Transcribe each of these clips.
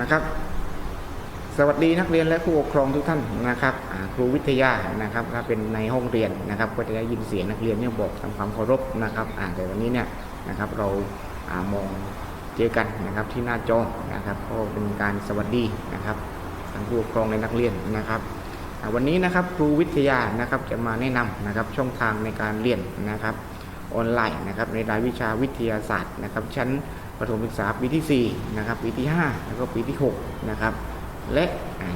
นะครับ สวัสดีนักเรียนและผู้ปกครองทุกท่านนะครับครูวิทยานะครับถ้าเป็นในห้องเรียนนะครับ ก็จะได้ยินเสียงนักเรียนเนี่ยบอกทำความเคารพนะครับอ่าแต่วันนี้เนี่ยนะครับเรามองเจอกันนะครับที่หน้าจอนะครับก็เป็นการสวัสดีนะครับทั้งผู้ปกครองและนักเรียนนะครับวันนี้นะครับครูวิทยานะครับจะมาแนะนำนะครับช่องทางในการเรียนนะครับออนไลน์นะครับในรายวิชาวิทยาศาสตร์นะครับชั้น ประถมศึกษาปีที่ 4 นะครับ ปีที่ 5 แล้วก็ปีที่ 6 นะครับ และ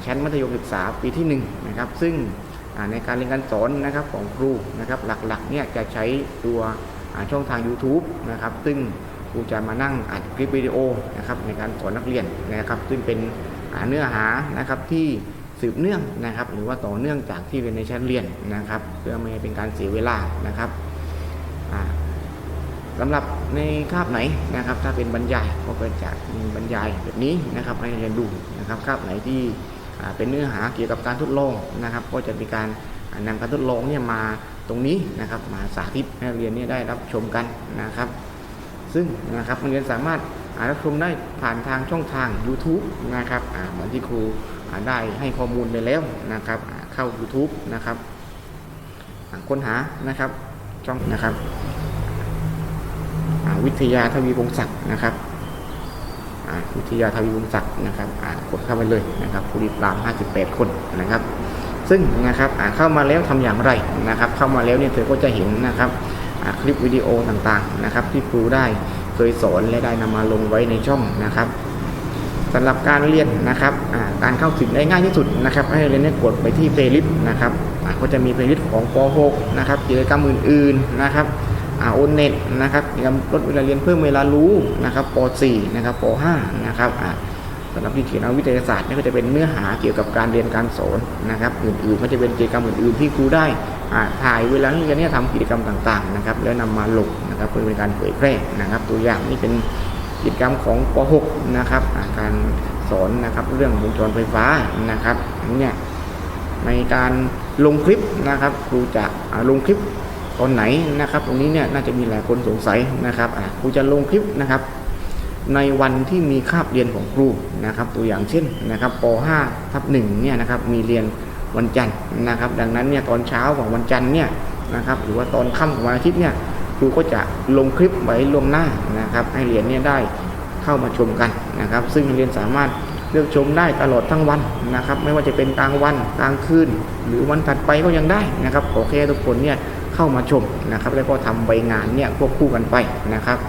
ชั้นมัธยมศึกษาปีที่ 1 นะครับ ซึ่งในการเรียนการสอนนะครับของครูนะครับ หลักๆเนี่ยจะใช้ตัวช่องทาง YouTube นะครับ ซึ่งครูจะมานั่งอัดคลิปวิดีโอนะครับในการสอนนักเรียนนะครับ ซึ่งเป็นเนื้อหานะครับที่สืบเนื่องนะครับ หรือว่าต่อเนื่องจากที่เรียนในชั้นเรียนนะครับ เพื่อไม่ให้เป็นการเสียเวลานะครับ สำหรับในคาบไหนนะครับ ถ้าเป็นบรรยายก็เกิดจากบรรยายแบบนี้นะครับให้เรียนดูนะครับคาบไหนที่เป็นเนื้อหาเกี่ยวกับการทดลองนะครับ ก็จะมีการอ่านำการทดลองเนี่ยมาตรงนี้นะครับมาสาธิตให้นักเรียนเนี่ยได้รับชมกันนะครับ ซึ่งนะครับนักเรียนสามารถารับชมได้ผ่านทางช่องทาง YouTube นะครับเหมือนที่ครูได้ให้ข้อมูลไปแล้วนะครับเข้า YouTube นะครับค้นหานะครับช่องนะครับ วิทยาทวีวงศักดิ์นะครับวิทยาทวีวงศักดิ์นะครับกดเข้าไปเลยนะครับผู้ติดตาม 58 คนนะครับ ซึ่งนะครับเข้ามาแล้วทำอย่างไรนะครับ เข้ามาแล้วเนี่ยเธอก็จะเห็นนะครับคลิปวิดีโอต่างๆนะครับ ที่ครูได้เคยสอนและได้นำมาลงไว้ในช่องนะครับสำหรับการเรียนนะครับการเข้าถึงได้ง่ายที่สุดนะครับ ให้เรียนเนี่ยกดไปที่เพลย์ลิสต์นะครับก็จะมีเพลย์ลิสต์ของป .6 นะครับกิจกรรมอื่นๆนะครับ อาโอเน็ตนะครับกิจกรรลดเวลาเรียนเพิ่มเวลารู้นะครับป .4 นะครับป .5 นะครับสำหรับที่เขียนวิทยาศาสตร์นี่ก็จะเป็นเนื้อหาเกี่ยวกับการเรียนการสอนนะครับ อื่นๆก็จะเป็นกิจกรรมอื่นๆที่ครูได้ถ่ายเวลาที่เรียนเนี่ยทำกิจกรรมต่างๆนะครับแล้วนำมาลงนะครับเพื่อเป็นการเผยแพร่นะครับ ตัวอย่างนี่เป็นกิจกรรมของป .6 นะครับการสอนนะครับเรื่องวงจรไฟฟ้านะครับเนี้ยในการลงคลิปนะครับครูจะลงคลิป ตอนไหนนะครับ ตรงนี้เนี่ยน่าจะมีหลายคนสงสัยนะครับครูจะลงคลิปนะครับ ในวันที่มีคาบเรียนของครูนะครับ ตัวอย่างเช่นนะครับป .5 ทับ1เนี่ยนะครับมีเรียนวันจันทร์นะครับ ดังนั้นเนี่ยตอนเช้าของวันจันทร์เนี่ยนะครับหรือว่าตอนค่ำของวันอาทิตย์เนี่ยครูก็จะลงคลิปไว้ล่วงหน้านะครับ ให้เรียนเนี่ยได้เข้ามาชมกันนะครับ ซึ่งเรียนสามารถเลือกชมได้ตลอดทั้งวันนะครับ ไม่ว่าจะเป็นกลางวันกลางคืน หรือวันถัดไปก็ยังได้นะครับขอแค่ทุกคนเนี่ย เข้ามาชมนะครับ แล้วก็ทำใบงานเนี่ยควบคู่กันไปนะครับ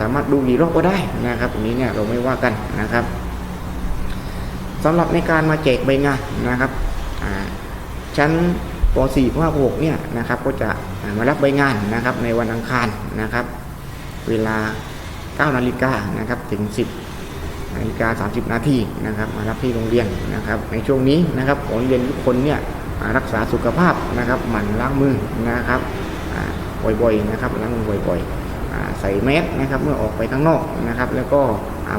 สามารถดูกี่รอบก็ได้นะครับอันนี้เนี่ยเราไม่ว่ากันนะครับสำหรับในการมาแจกใบงานนะครับชั้นป .4 ป .6 เนี่ยนะครับก็จะมารับใบงานนะครับในวันอังคารนะครับ เวลา 9 นาฬิกานะครับถึง 10นาฬิกา30 นาทีนะครับมารับที่โรงเรียนนะครับ ในช่วงนี้นะครับขอเรียนทุกคนเนี่ย รักษาสุขภาพนะครับหมั่นล้างมือนะครับอ่าบ่อยๆนะครับล้างมือบ่อยๆใส่แมสนะครับเมื่อออกไปข้างนอกนะครับ แล้วก็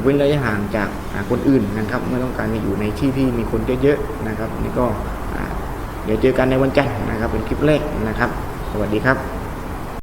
เว้นระยะห่างจากคนอื่นนะครับ เมื่อต้องการจะอยู่ในที่ที่มีคนเยอะๆนะครับนี่ก็เดี๋ยวเจอกันในวันจันทร์นะครับ เป็นคลิปแรกนะครับ สวัสดีครับ